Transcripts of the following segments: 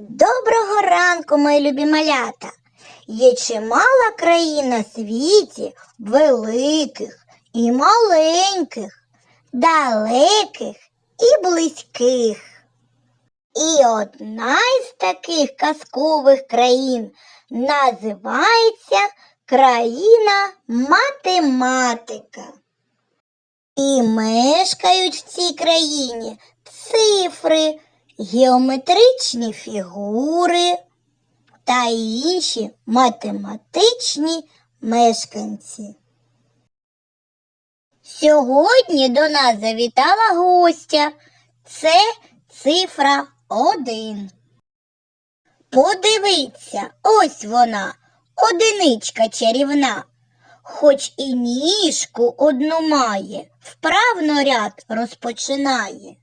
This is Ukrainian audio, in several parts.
Доброго ранку, мої любі малята! Є чимала країн на світі великих і маленьких, далеких і близьких. І одна із таких казкових країн називається країна математика. І мешкають в цій країні цифри, геометричні фігури та інші математичні мешканці. Сьогодні до нас завітала гостя. Це цифра один. Подивіться, ось вона, одиничка чарівна. Хоч і ніжку одну має, вправно ряд розпочинає.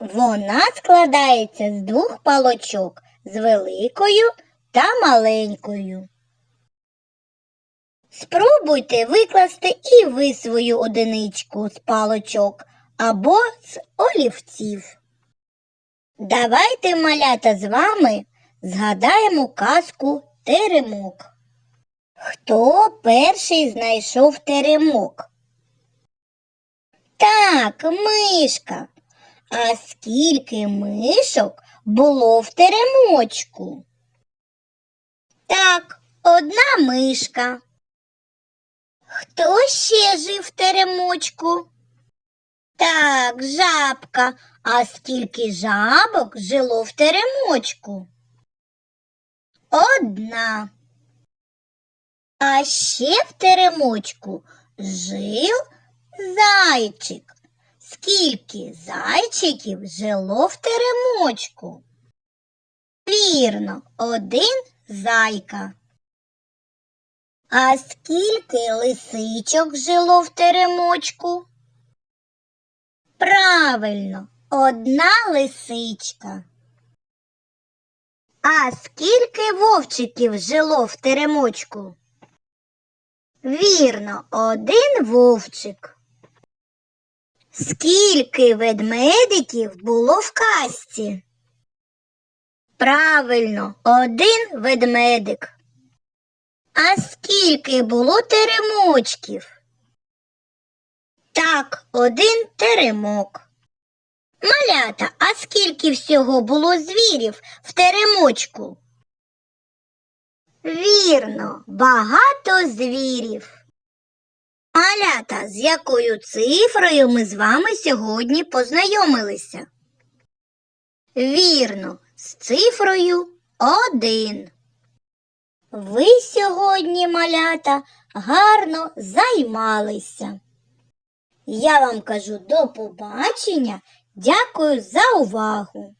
Вона складається з двох палочок з великою та маленькою. Спробуйте викласти і ви свою одиничку з палочок або з олівців. Давайте, малята, з вами згадаємо казку Теремок. Хто перший знайшов теремок? Так, мишка. А скільки мишок було в теремочку? Так, одна мишка. Хто ще жив в теремочку? Так, жабка. А скільки жабок жило в теремочку? Одна. А ще в теремочку жив зайчик. Скільки зайчиків жило в теремочку? Вірно, один зайка. А скільки лисичок жило в теремочку? Правильно, одна лисичка. А скільки вовчиків жило в теремочку? Вірно, один вовчик. Скільки ведмедиків було в казці? Правильно, один ведмедик. А скільки було теремочків? Так, один теремок. Малята, а скільки всього було звірів в теремочку? Вірно, багато звірів. Малята, з якою цифрою ми з вами сьогодні познайомилися? Вірно, з цифрою один. Ви сьогодні, малята, гарно займалися. Я вам кажу до побачення, дякую за увагу.